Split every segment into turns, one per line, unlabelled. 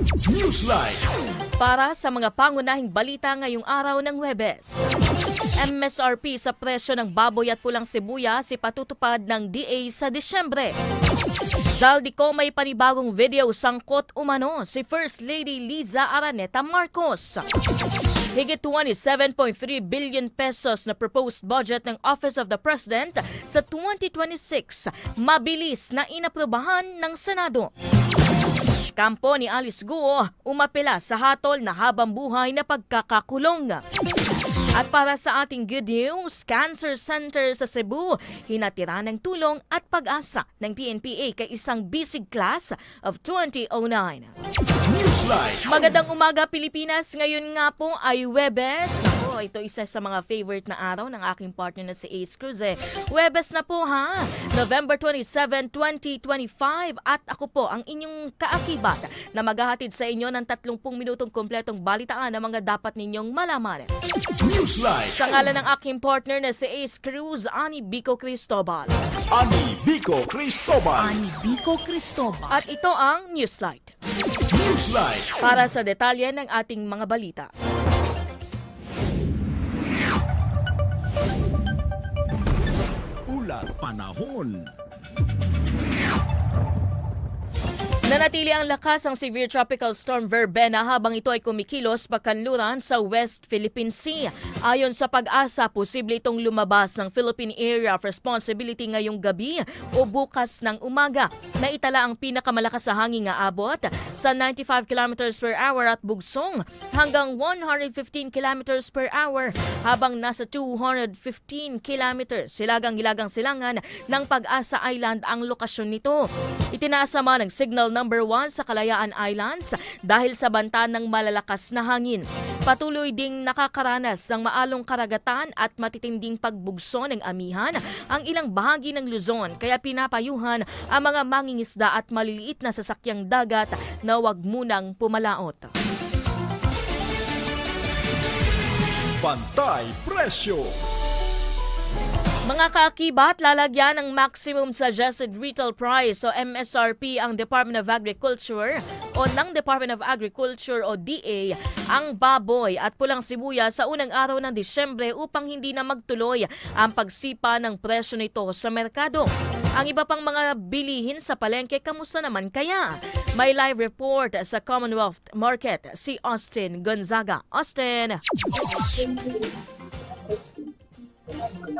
Newsline.
Para sa mga pangunahing balita ngayong araw ng Webes. MSRP sa presyo ng baboy at pulang sibuyas ipatutupad ng DA sa Disyembre. Zaldico may panibagong video sangkot umano si First Lady Liza Araneta Marcos. Higit 27.3 billion pesos na proposed budget ng Office of the President sa 2026 mabilis na inaprobahan ng Senado. Kampo ni Alice Guo umapela sa hatol na habang buhay na pagkakakulong. At para sa ating good news, Cancer Center sa Cebu, hinatira ng tulong at pag-asa ng PNPA kay isang bisig class of 2009.
Newsline.
Magandang umaga Pilipinas, ngayon nga po ay Webes. Nako, ito isa sa mga favorite na araw ng aking partner na si Ace Cruz eh. Webes na po ha, November 27, 2025 at ako po ang inyong kaakibat na maghahatid sa inyo ng 30 minutong kompletong balitaan ng mga dapat ninyong malaman.
Newsline.
Sa ngalan ng aking partner na si Ace Cruz, Ani Bico Cristobal.
Ani Vico Cristobal.
Bico Cristobal.
At ito ang Newslight.
Newsline.
Para sa detalye ng ating mga balita.
Ulat panahon.
Nanatili ang lakas ng severe tropical storm Verbena habang ito ay kumikilos pagkanluran sa West Philippine Sea. Ayon sa pag-asa, posible itong lumabas ng Philippine Area of Responsibility ngayong gabi o bukas ng umaga. Naitala ang pinakamalakas sa hangin nga abot sa 95 km per hour at bugsong hanggang 115 km per hour habang nasa 215 km silagang-gilagang silangan ng Pag-asa Island ang lokasyon nito. Itinasama ng signal number 1 sa Kalayaan Islands dahil sa banta ng malalakas na hangin. Patuloy ding nakakaranas ng maalong karagatan at matitinding pagbugso ng amihan ang ilang bahagi ng Luzon kaya pinapayuhan ang mga mangingisda at maliliit na sasakyang dagat na huwag munang pumalaot.
Pantay Presyo.
Mga kaakibat, lalagyan ng maximum suggested retail price o MSRP ang Department of Agriculture o ng Department of Agriculture o DA ang baboy at pulang sibuyas sa unang araw ng Disyembre upang hindi na magtuloy ang pagsipa ng presyo nito sa merkado. Ang iba pang mga bilihin sa palengke, kamusta naman kaya? May live report sa Commonwealth Market si Austin Gonzaga. Austin!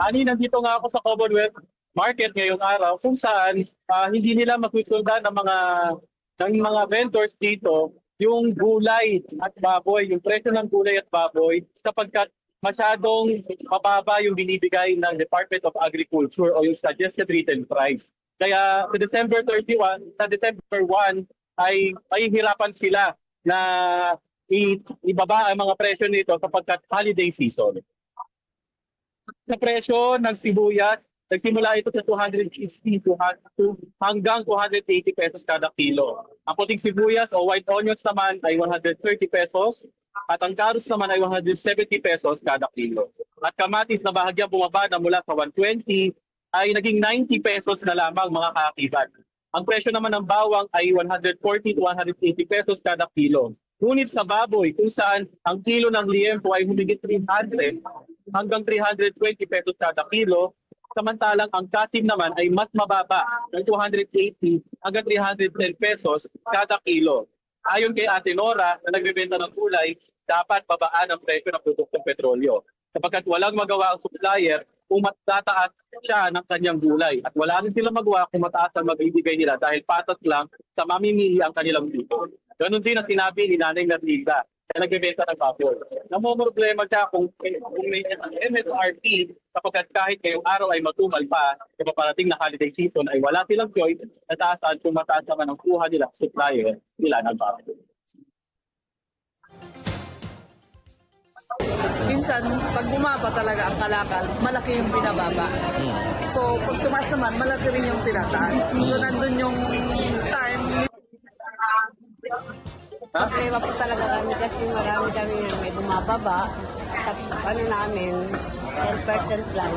Ani, nandito nga ako sa Commonwealth Market ngayong araw kung saan ah, hindi nila makusulda ng mga ng mga vendors dito yung gulay at baboy, yung presyo ng gulay at baboy sapagkat masyadong mababa yung binibigay ng Department of Agriculture o yung suggested retail price. Kaya sa December 31, sa December 1 ay mahihirapan sila na ibaba ang mga presyo nito sapagkat holiday season sa presyo ng sibuyas, nagsimula ito sa 260 to to hanggang 280 pesos kada kilo. Ang puting sibuyas o white onions naman ay 130 pesos at ang carrots naman ay 170 pesos kada kilo. At kamatis na bahagyang bumaba na mula sa 120 ay naging 90 pesos na lamang mga kaakibat. Ang presyo naman ng bawang ay 140 to 180 pesos kada kilo. Ngunit sa baboy, kung saan ang kilo ng liempo ay humigit 300 hanggang 320 pesos kada kilo, samantalang ang kasim naman ay mas mababa ng 280 hanggang 310 pesos kada kilo. Ayon kay Ate Nora na nagbebenta ng gulay, dapat babaan ang presyo ng produktong petrolyo. Sapagkat walang magawa ang supplier kung matataas siya ng kanyang gulay. At wala rin sila magawa kung mataas ang magbibigay nila dahil patas lang sa mamimili ang kanilang dito. Ganon din ang sinabi ni Nanay Narlita na nagbebenta ng baboy. Namumroblema siya kung, kung may MSRP kapag kahit ngayong araw ay matumal pa, sa paparating na holiday season ay wala silang choice na taasan kung mataas naman ang kuha nila supplier nila ng baboy.
Minsan, pag bumaba talaga ang kalakal, malaki yung binababa. So, pag tumaas naman, malaki rin yung tinataas. So, nandun yung time,
Problema po talaga kami kasi marami kami nga may bumababa. Sa ano namin, 10% lang.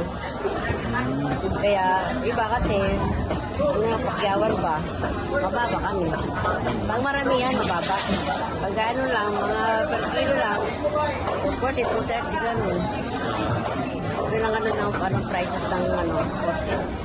Kaya iba kasi, ang mga pakyawan ba, mababa kami. Pag marami yan, mababa. Pag ano lang, mga per kilo lang, 40 to 30 ganun. Okay lang ano ng ano, prices ng ano, 40.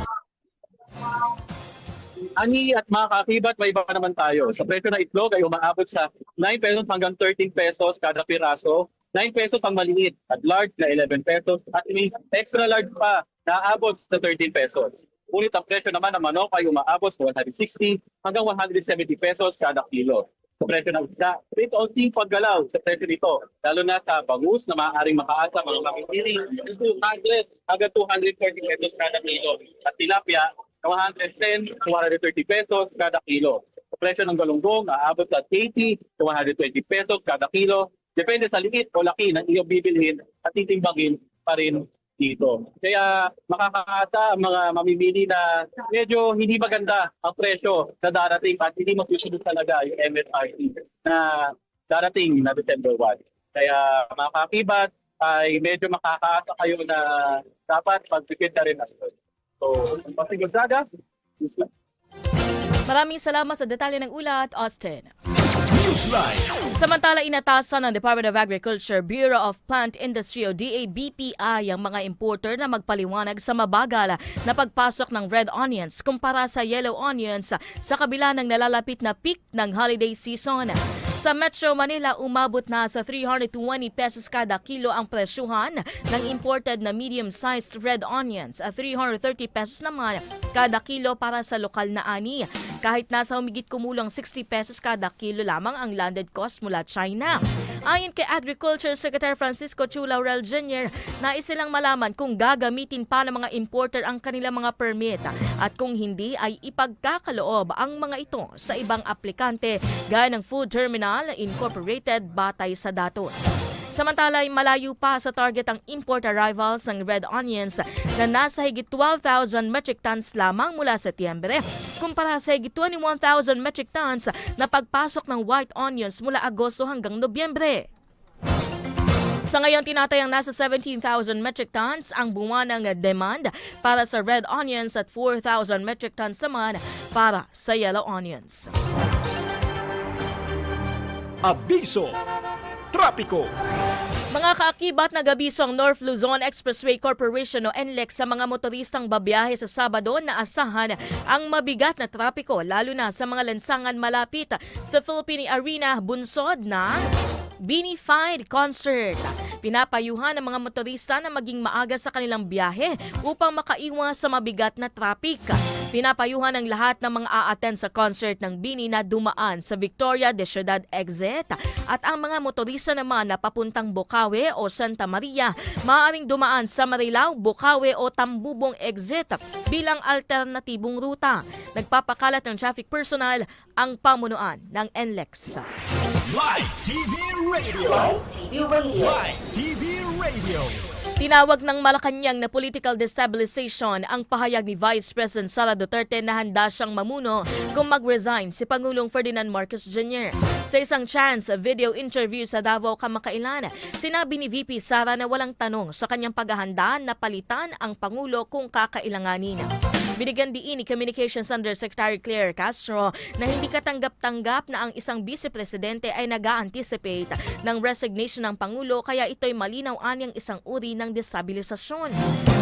Ani at mga kakibat, may iba naman tayo. Sa presyo ng itlog ay umaabot sa 9 pesos hanggang 13 pesos kada piraso. 9 pesos ang maliit at large na 11 pesos at may extra large pa na aabot sa 13 pesos. Ngunit ang presyo naman ng manok ay umaabot sa 160 hanggang 170 pesos kada kilo. Sa presyo ng isda, ito ang ting paggalaw sa presyo nito, lalo na sa bangus na maaaring makaasa mga makikiri 200 hanggang 240 pesos kada kilo. At tilapia, 110 to 130 pesos kada kilo. Sa presyo ng galunggong, aabot sa 80 to 120 pesos kada kilo. Depende sa liit o laki ng iyong bibilhin at titimbangin pa rin dito. Kaya makakaasa ang mga mamimili na medyo hindi maganda ang presyo na darating at hindi masusunod talaga yung MSRP na darating na December 1. Kaya mga kakibat ay medyo makakaasa kayo na dapat magpipid na rin as well. So, Pati Gonzaga,
Maraming salamat sa detalye ng ulat, Austin.
Newsline.
Samantala, inatasan ng Department of Agriculture, Bureau of Plant Industry o DABPI ang mga importer na magpaliwanag sa mabagal na pagpasok ng red onions kumpara sa yellow onions sa kabila ng nalalapit na peak ng holiday season. Sa Metro Manila, umabot na sa 320 pesos kada kilo ang presyuhan ng imported na medium-sized red onions at 330 pesos naman kada kilo para sa lokal na ani. Kahit nasa humigit kumulang 60 pesos kada kilo lamang ang landed cost mula China. Ayon kay Agriculture Secretary Francisco Chu Laurel Jr., nais silang malaman kung gagamitin pa ng mga importer ang kanilang mga permit at kung hindi ay ipagkakaloob ang mga ito sa ibang aplikante gaya ng Food Terminal Incorporated batay sa datos. Samantala ay malayo pa sa target ang import arrivals ng red onions na nasa higit 12,000 metric tons lamang mula Setyembre kumpara sa higit 21,000 metric tons na pagpasok ng white onions mula Agosto hanggang Nobyembre. Sa ngayon, tinatayang nasa 17,000 metric tons ang buwan ng demand para sa red onions at 4,000 metric tons naman para sa yellow onions.
Abiso. Trapiko.
Mga kaakibat nag-abiso ang North Luzon Expressway Corporation o NLEX sa mga motoristang babiyahe sa Sabado na asahan ang mabigat na trapiko lalo na sa mga lansangan malapit sa Philippine Arena bunsod na Binified Concert. Pinapayuhan ng mga motorista na maging maaga sa kanilang biyahe upang makaiwas sa mabigat na traffic. Pinapayuhan ng lahat ng mga a-attend sa concert ng Bini na dumaan sa Victoria de Ciudad exit at ang mga motorista naman na papuntang Bukawe o Santa Maria maaaring dumaan sa Marilao, Bukawe o Tambubong exit bilang alternatibong ruta. Nagpapakalat ng traffic personnel ang pamunuan ng NLEX.
Live TV Radio.
TV Radio.
Live TV Radio.
Tinawag ng Malacanang na political destabilization ang pahayag ni Vice President Sara Duterte na handa siyang mamuno kung mag-resign si Pangulong Ferdinand Marcos Jr. Sa isang chance video interview sa Davao kamakailan, sinabi ni VP Sara na walang tanong sa kanyang paghahanda na palitan ang Pangulo kung kakailanganin. Binigyan diin ni Communications Undersecretary Claire Castro na hindi katanggap-tanggap na ang isang vice-presidente ay nag-anticipate ng resignation ng Pangulo kaya ito'y malinaw anyang isang uri ng destabilisasyon.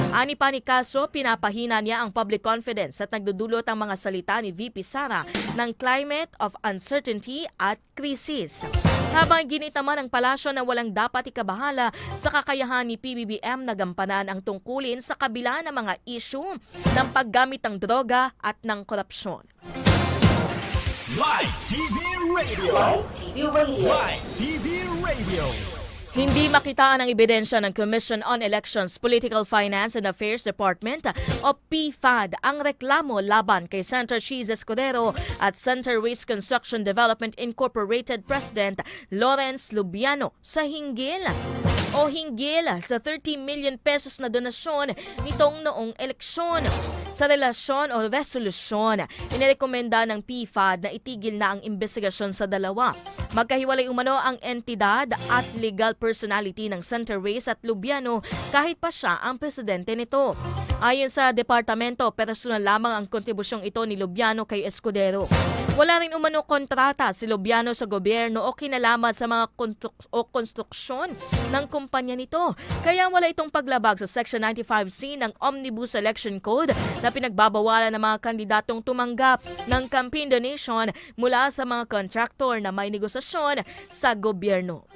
Ani pa ni Castro, pinapahina niya ang public confidence at nagdudulot ang mga salita ni VP Sara ng climate of uncertainty at krisis. Habang ginit naman ang palasyo na walang dapat ikabahala sa kakayahan ni PBBM na gampanan ang tungkulin sa kabila ng mga issue ng paggamit ng droga at ng korupsyon.
Live TV Radio.
Live TV Radio.
Live TV Radio.
Hindi makitaan ang ebidensya ng Commission on Elections, Political Finance and Affairs Department o PFAD ang reklamo laban kay Senator Cheese Escudero at Center Waste Construction Development Incorporated President Lawrence Lubiano sa hinggil o hinggil sa 30 million pesos na donasyon nitong noong eleksyon. Sa relasyon o resolusyon, inirekomenda ng PFAD na itigil na ang investigasyon sa dalawa. Magkahiwalay umano ang entidad at legal personality ng Center Waste at Lubiano kahit pa siya ang presidente nito. Ayon sa departamento, personal lamang ang kontribusyong ito ni Lubiano kay Escudero. Wala rin umano kontrata si Lubiano sa gobyerno o kinalaman sa mga konstruk- o konstruksyon ng kumpanya nito. Kaya wala itong paglabag sa Section 95C ng Omnibus Election Code na pinagbabawalan ng mga kandidatong tumanggap ng campaign donation mula sa mga kontraktor na may negosasyon sa gobyerno.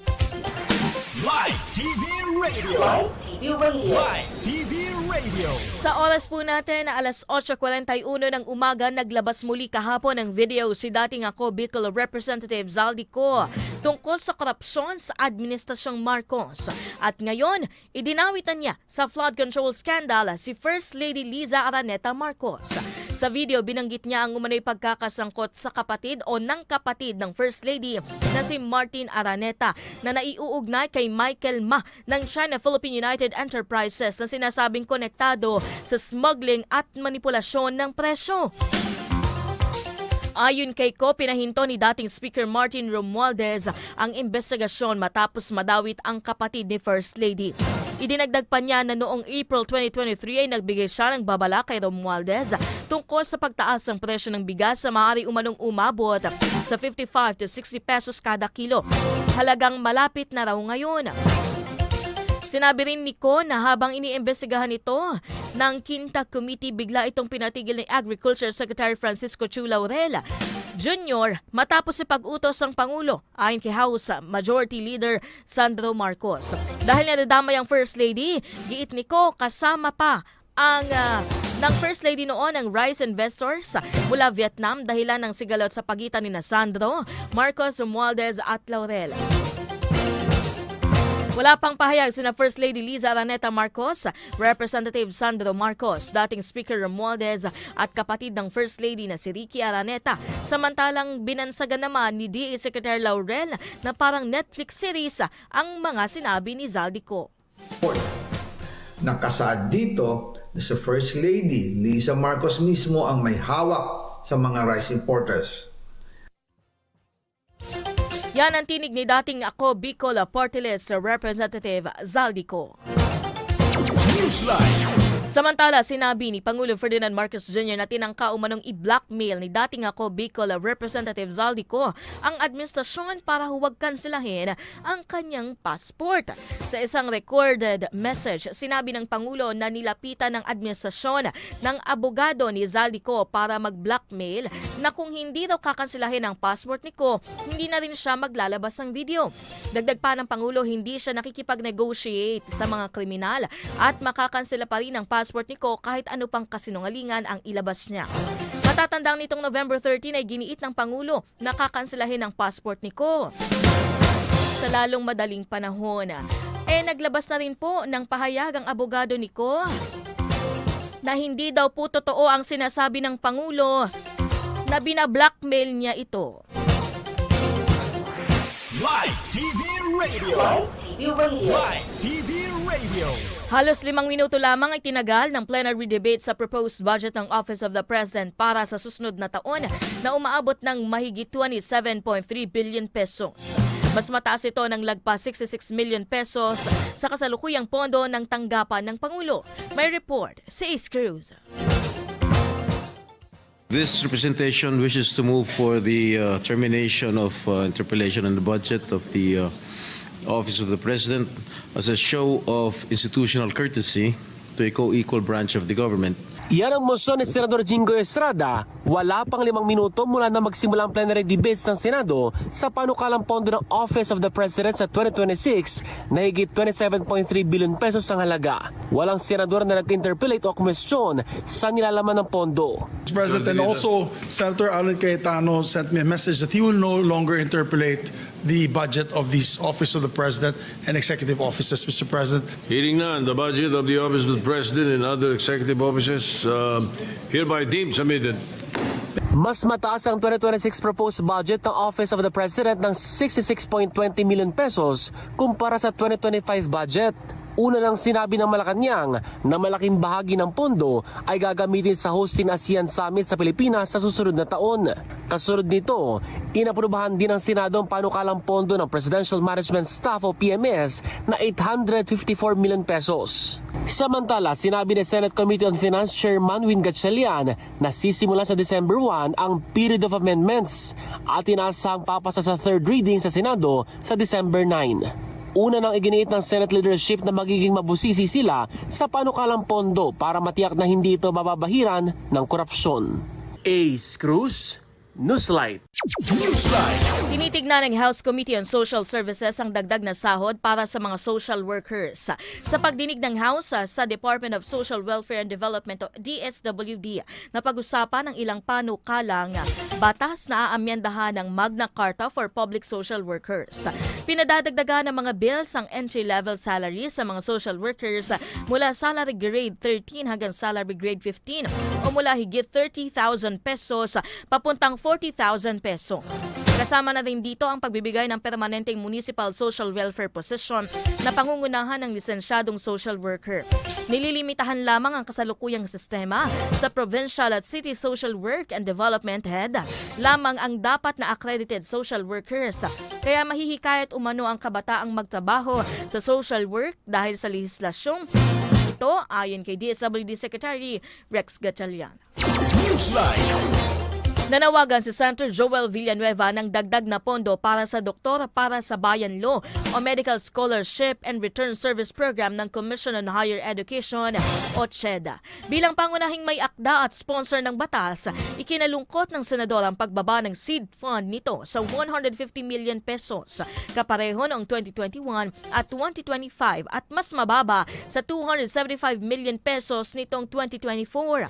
Live TV Radio.
Live TV Radio.
Live TV Radio.
Sa oras po natin na alas 8.41 ng umaga, naglabas muli kahapon ng video si dating ako Bicol Representative Zaldico tungkol sa korupsyon sa Administrasyong Marcos. At ngayon, idinawitan niya sa flood control scandal si First Lady Liza Araneta Marcos. Sa video, binanggit niya ang umano'y pagkakasangkot sa kapatid o ng kapatid ng First Lady na si Martin Araneta na naiuugnay kay Michael Ma ng China Philippine United Enterprises na sinasabing konektado sa smuggling at manipulasyon ng presyo. Ayon kay Ko, pinahinto ni dating Speaker Martin Romualdez ang investigasyon matapos madawit ang kapatid ni First Lady. Idinagdag pa niya na noong April 2023 ay nagbigay siya ng babala kay Romualdez tungkol sa pagtaas ng presyo ng bigas sa maaari umanong umabot sa 55 to 60 pesos kada kilo. Halagang malapit na raw ngayon. Sinabi rin ni Ko na habang iniimbestigahan ito ng Quinta Committee, bigla itong pinatigil ni Agriculture Secretary Francisco Chu Laurel Jr. matapos si pag-utos ng Pangulo ayon kay House Majority Leader Sandro Marcos. Dahil nadadamay ang First Lady, giit ni Ko kasama pa ang ah, ng First Lady noon ng rice investors mula Vietnam dahilan ng sigalot sa pagitan ni Sandro, Marcos Romualdez at Laurel. Wala pang pahayag sina First Lady Liza Araneta Marcos, Representative Sandro Marcos, dating Speaker Romualdez at kapatid ng First Lady na si Ricky Araneta. Samantalang binansagan naman ni DA Secretary Laurel na parang Netflix series ang mga sinabi ni Zaldico.
Nakasaad dito na First Lady, Lisa Marcos mismo ang may hawak sa mga rice importers.
Yan ang tinig ni dating ako Bicol Portiles Representative Zaldico.
Newsline.
Samantala, sinabi ni Pangulo Ferdinand Marcos Jr. na tinangka umanong i-blackmail ni dating ako Bicol Representative Zaldico ang administrasyon para huwag kansilahin ang kanyang passport. Sa isang recorded message, sinabi ng Pangulo na nilapitan ng administrasyon ng abogado ni Zaldico para mag-blackmail na kung hindi daw kakansilahin ang passport ni Ko, hindi na rin siya maglalabas ng video. Dagdag pa ng Pangulo, hindi siya nakikipag-negotiate sa mga kriminal at makakansela pa rin ang passport ni Ko kahit ano pang kasinungalingan ang ilabas niya. Matatandang nitong November 13 ay giniit ng Pangulo na kakanselahin ang passport ni Ko. Sa lalong madaling panahon, eh naglabas na rin po ng pahayag ang abogado ni Ko na hindi daw po totoo ang sinasabi ng Pangulo na binablackmail niya ito.
Live TV Radio.
Live TV Radio.
Live TV Radio.
Halos limang minuto lamang ay tinagal ng plenary debate sa proposed budget ng Office of the President para sa susunod na taon na umaabot ng mahigit 27.3 billion pesos. Mas mataas ito ng lagpas 66 million pesos sa kasalukuyang pondo ng tanggapan ng Pangulo. May report si Ace Cruz.
This representation wishes to move for the uh, termination of uh, interpellation on the budget of the uh, Office of the President as a show of institutional courtesy to a co-equal branch of the government.
Estrada. Wala pang limang minuto mula na magsimula ang plenary debates ng Senado sa panukalang pondo ng Office of the President sa 2026 na higit 27.3 billion pesos ang halaga. Walang senador na nag-interpellate o kumestyon sa nilalaman ng pondo.
Mr. President, and also Senator Alan Cayetano sent me a message that he will no longer interpolate the budget of the Office of the President and executive offices, Mr. President.
Hearing none, the budget of the Office of the President and other executive offices uh, hereby deemed submitted.
Mas mataas ang 2026 proposed budget ng Office of the President ng 66.20 million pesos kumpara sa 2025 budget. Una nang sinabi ng Malacanang na malaking bahagi ng pondo ay gagamitin sa hosting ASEAN Summit sa Pilipinas sa susunod na taon. Kasunod nito, inaprubahan din ng Senado ang panukalang pondo ng Presidential Management Staff o PMS na 854 million pesos. Samantala, sinabi ni Senate Committee on Finance Chairman Win Gatchalian na sisimula sa December 1 ang period of amendments at inaasahang papasa sa third reading sa Senado sa December 9. Una nang iginiit ng Senate leadership na magiging mabusisi sila sa panukalang pondo para matiyak na hindi ito mababahiran ng korupsyon. Ace Cruz, Newslight.
Tinitignan ng House Committee on Social Services ang dagdag na sahod para sa mga social workers. Sa pagdinig ng House ah, sa Department of Social Welfare and Development o DSWD na pag-usapan ng ilang panukalang batas na aamyendahan ng Magna Carta for Public Social Workers. Pinadadagdagan ng mga bills ang entry-level salary sa mga social workers mula salary grade 13 hanggang salary grade 15 o mula higit 30,000 pesos papuntang 40,000 pesos. Kasama na rin dito ang pagbibigay ng permanenteng municipal social welfare position na pangungunahan ng lisensyadong social worker. Nililimitahan lamang ang kasalukuyang sistema sa provincial at city social work and development head. Lamang ang dapat na accredited social workers. Kaya mahihikayat umano ang kabataang magtrabaho sa social work dahil sa legislasyong ito ayon kay DSWD Secretary Rex Gatchalian. Nanawagan si Senator Joel Villanueva ng dagdag na pondo para sa Doktor para sa Bayan Law o Medical Scholarship and Return Service Program ng Commission on Higher Education o CHEDA. Bilang pangunahing may akda at sponsor ng batas, ikinalungkot ng senador ang pagbaba ng seed fund nito sa 150 million pesos kapareho noong 2021 at 2025 at mas mababa sa 275 million pesos nitong 2024.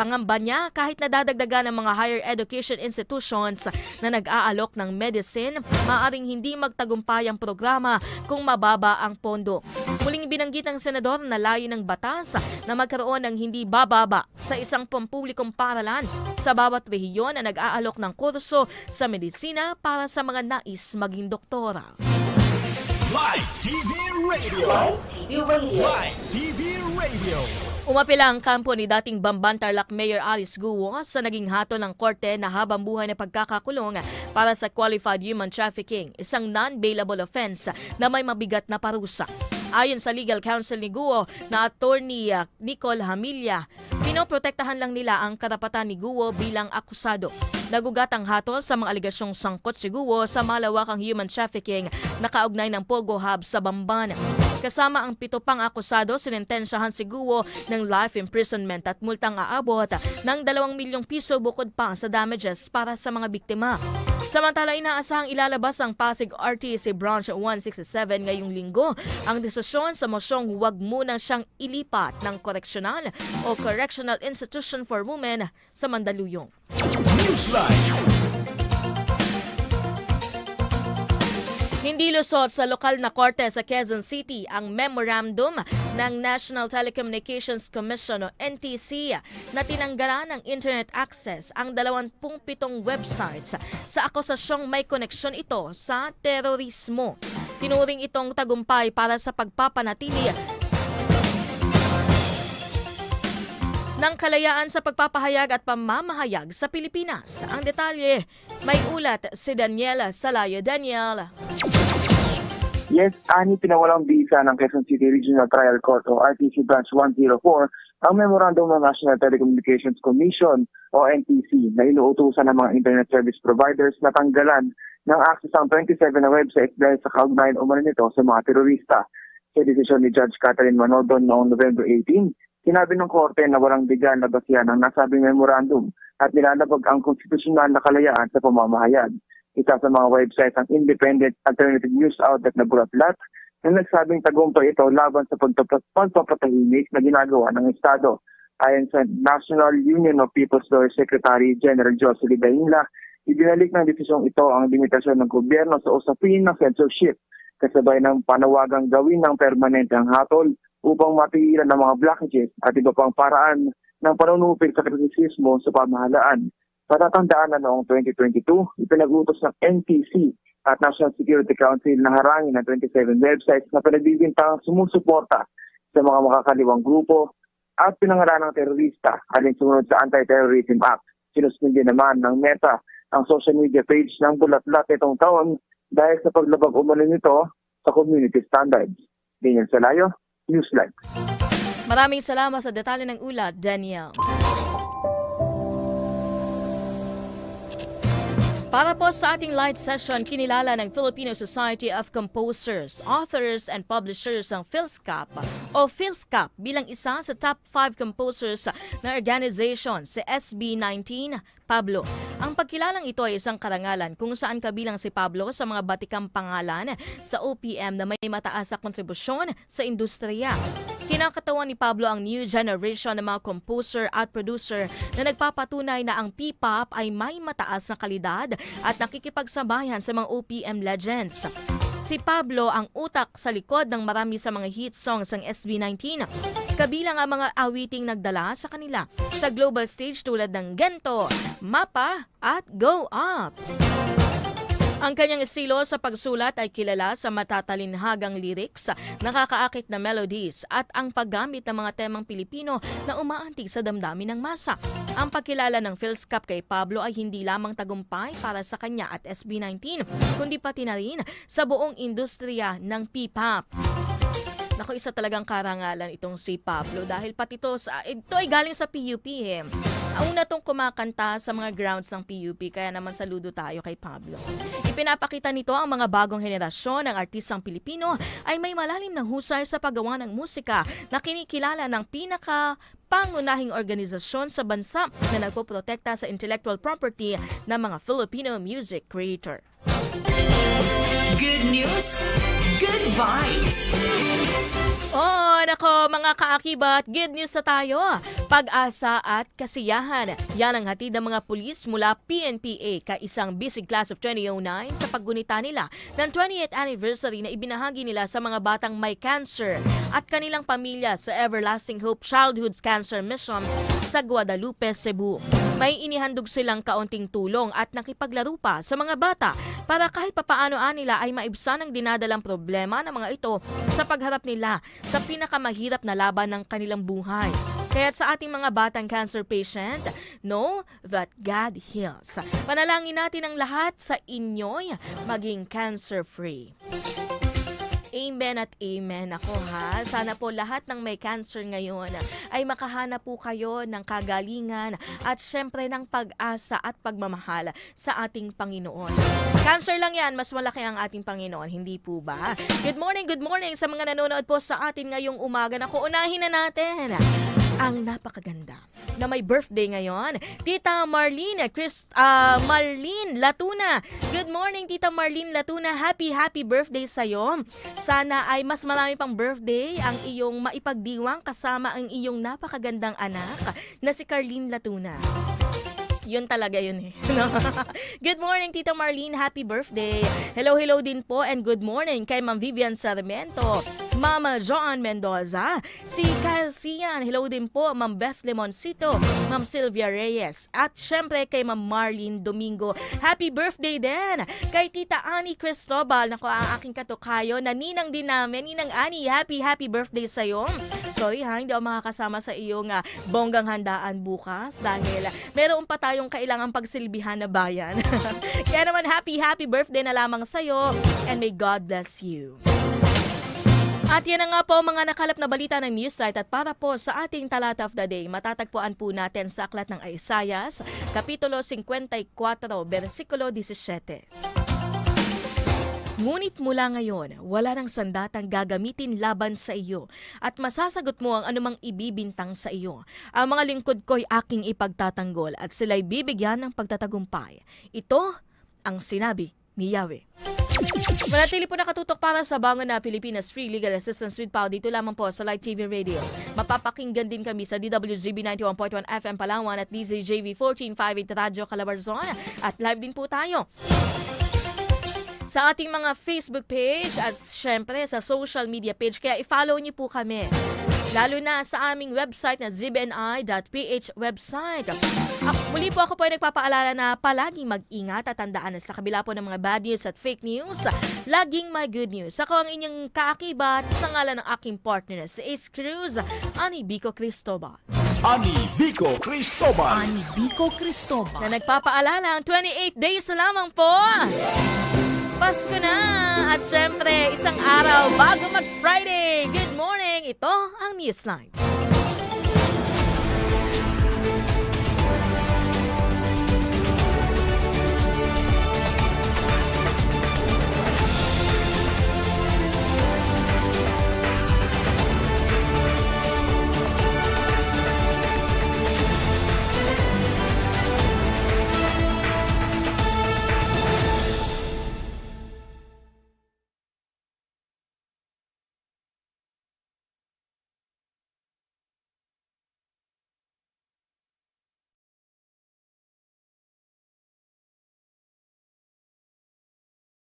Pangamba niya kahit nadadagdagan ng mga higher education institutions na nag-aalok ng medicine, maaring hindi magtagumpay ang programa kung mababa ang pondo. Muling binanggit ng senador na layo ng batas na magkaroon ng hindi bababa sa isang pampublikong paralan sa bawat rehiyon na nag-aalok ng kurso sa medisina para sa mga nais maging doktora.
Live TV Radio.
Live TV Radio.
Live TV Radio.
Umapila ang kampo ni dating Bamban Tarlac Mayor Alice Guo sa naging hato ng korte na habang buhay na pagkakakulong para sa qualified human trafficking, isang non-bailable offense na may mabigat na parusa. Ayon sa legal counsel ni Guo na attorney uh, Nicole Hamilya, pinoprotektahan lang nila ang karapatan ni Guo bilang akusado. Nagugat ang hatol sa mga aligasyong sangkot si Guo sa malawakang human trafficking na kaugnay ng Pogo Hub sa Bamban. Kasama ang pito pang akusado, sinentensyahan si Guo ng life imprisonment at multang aabot ng 2 milyong piso bukod pa sa damages para sa mga biktima. Samantala, inaasahang ilalabas ang Pasig RTC Branch 167 ngayong linggo ang desisyon sa mosyong huwag muna siyang ilipat ng koreksyonal o Correctional Institution for Women sa Mandaluyong. Hindi lusot sa lokal na korte sa Quezon City ang memorandum ng National Telecommunications Commission o NTC na tinanggalan ng internet access ang 27 websites sa akusasyong may koneksyon ito sa terorismo. Tinuring itong tagumpay para sa pagpapanatili ng kalayaan sa pagpapahayag at pamamahayag sa Pilipinas. Ang detalye, may ulat si Daniela Salayo. Daniela.
Yes, ani pinawalang bisa ng Quezon City Regional Trial Court o RTC Branch 104 ang memorandum ng National Telecommunications Commission o NTC na inuutusan ng mga internet service providers na tanggalan ng access ang 27 na websites dahil sa kaugnayan umano nito sa mga terorista. Sa desisyon ni Judge Catherine Manodon noong November 18, Sinabi ng korte na walang bigyan na basihan ang nasabing memorandum at nilalabag ang konstitusyonal na kalayaan sa pamamahayag. Isa sa mga website ang independent alternative news outlet na Bulatlat na nagsabing tagumpay ito laban sa pagpapatahimik na ginagawa ng Estado. Ayon sa National Union of People's Lawyers Secretary General Jocelyn Dainla, ibinalik ng desisyong ito ang limitasyon ng gobyerno sa usapin ng censorship kasabay ng panawagang gawin ng permanente ang hatol upang mapigilan ng mga blockages at iba pang paraan ng panunupil sa kritisismo sa pamahalaan. Patatandaan na noong 2022, ipinag-utos ng NTC at National Security Council na harangin ang 27 websites na pinagbibintang sumusuporta sa mga makakaliwang grupo at pinangalan ng terorista alinsunod sa Anti-Terrorism Act. Sinuspindi naman ng Meta ang social media page ng Bulatlat itong taon dahil sa paglabag umano nito sa community standards. Daniel Salayo, Newsline.
Maraming salamat sa detalye ng ulat, Daniel. Para po sa ating light session, kinilala ng Filipino Society of Composers, Authors and Publishers ang PhilSCAP o PhilSCAP bilang isa sa top 5 composers na organization si SB19 Pablo. Ang pagkilalang ito ay isang karangalan kung saan kabilang si Pablo sa mga batikang pangalan sa OPM na may mataas na kontribusyon sa industriya. Kinakatawan ni Pablo ang new generation ng mga composer at producer na nagpapatunay na ang P-pop ay may mataas na kalidad at nakikipagsabayan sa mga OPM legends. Si Pablo ang utak sa likod ng marami sa mga hit songs ng SB19. Kabilang ang mga awiting nagdala sa kanila sa global stage tulad ng Gento, Mapa at Go Up. Ang kanyang estilo sa pagsulat ay kilala sa matatalinhagang lyrics, nakakaakit na melodies at ang paggamit ng mga temang Pilipino na umaantig sa damdamin ng masa. Ang pagkilala ng PhilSCAP kay Pablo ay hindi lamang tagumpay para sa kanya at SB19, kundi pati na rin sa buong industriya ng P-pop. Naku, isa talagang karangalan itong si Pablo dahil pati sa, ito ay galing sa PUP eh. Una tong kumakanta sa mga grounds ng PUP kaya naman saludo tayo kay Pablo. Ipinapakita nito ang mga bagong henerasyon ng artistang Pilipino ay may malalim na husay sa paggawa ng musika na kinikilala ng pinaka pangunahing organisasyon sa bansa na nagpoprotekta sa intellectual property ng mga Filipino music creator.
Good news, good vibes.
Oh, nako mga kaakibat, good news sa tayo. Pag-asa at kasiyahan. Yan ang hatid ng mga pulis mula PNPA kaisang Bisig Class of 2009 sa paggunita nila ng 20th anniversary na ibinahagi nila sa mga batang may cancer at kanilang pamilya sa Everlasting Hope Childhood Cancer Mission sa Guadalupe, Cebu. May inihandog silang kaunting tulong at nakipaglaro pa sa mga bata para kahit papaano nila ay maibsan ang dinadalang problema ng mga ito sa pagharap nila sa pinakamahirap na laban ng kanilang buhay. Kaya sa ating mga batang cancer patient, know that God heals. Panalangin natin ang lahat sa inyo'y maging cancer-free. Amen at amen ako ha. Sana po lahat ng may cancer ngayon ay makahanap po kayo ng kagalingan at syempre ng pag-asa at pagmamahal sa ating Panginoon. Cancer lang yan, mas malaki ang ating Panginoon, hindi po ba? Good morning, good morning sa mga nanonood po sa atin ngayong umaga. Naku, unahin na natin ang napakaganda na may birthday ngayon. Tita Marlene, Chris, ah, Marlene Latuna. Good morning, Tita Marlene Latuna. Happy, happy birthday sa'yo. Sana ay mas marami pang birthday ang iyong maipagdiwang kasama ang iyong napakagandang anak na si Carlene Latuna. Yun talaga yun eh. Good morning, Tita Marlene. Happy birthday. Hello, hello din po and good morning kay Ma'am Vivian Sarmiento. Mama Joan Mendoza, si Kyle Sian, hello din po, Ma'am Beth Lemoncito, Ma'am Sylvia Reyes, at syempre kay Ma'am Marlene Domingo. Happy birthday din kay Tita Ani Cristobal, nako ang aking katukayo, na ninang din namin, Ninang Ani, happy happy birthday sa'yo. Sorry ha, hindi ako makakasama sa iyong uh, bonggang handaan bukas dahil meron pa tayong kailangang pagsilbihan na bayan. Kaya naman happy happy birthday na lamang sa'yo and may God bless you. At yan na nga po mga nakalap na balita ng news site at para po sa ating talata of the day, matatagpuan po natin sa aklat ng Isaias, Kapitulo 54, versikulo 17. Ngunit mula ngayon, wala nang sandatang gagamitin laban sa iyo at masasagot mo ang anumang ibibintang sa iyo. Ang mga lingkod ko'y aking ipagtatanggol at sila'y bibigyan ng pagtatagumpay. Ito ang sinabi ni Yahweh. Manatili po nakatutok para sa Bangon na Pilipinas Free Legal Assistance with Pao dito lamang po sa Light TV Radio. Mapapakinggan din kami sa DWZB 91.1 FM Palawan at DZJV 1458 Radyo Calabarzon at live din po tayo sa ating mga Facebook page at syempre sa social media page. Kaya i-follow niyo po kami. Lalo na sa aming website na zbni.ph website. Ah, muli po ako po ay nagpapaalala na palaging mag-ingat at tandaan na sa kabila po ng mga bad news at fake news, laging may good news. Ako ang inyong kaakibat sa ngalan ng aking partner na si Ace Cruz, Ani Bico Cristobal.
Ani Vico Cristobal.
Ani Bico Cristobal.
Na nagpapaalala ang 28 days na lamang po. Pasko na! At syempre, isang araw bago mag-Friday. Good! Ito ang Newsline.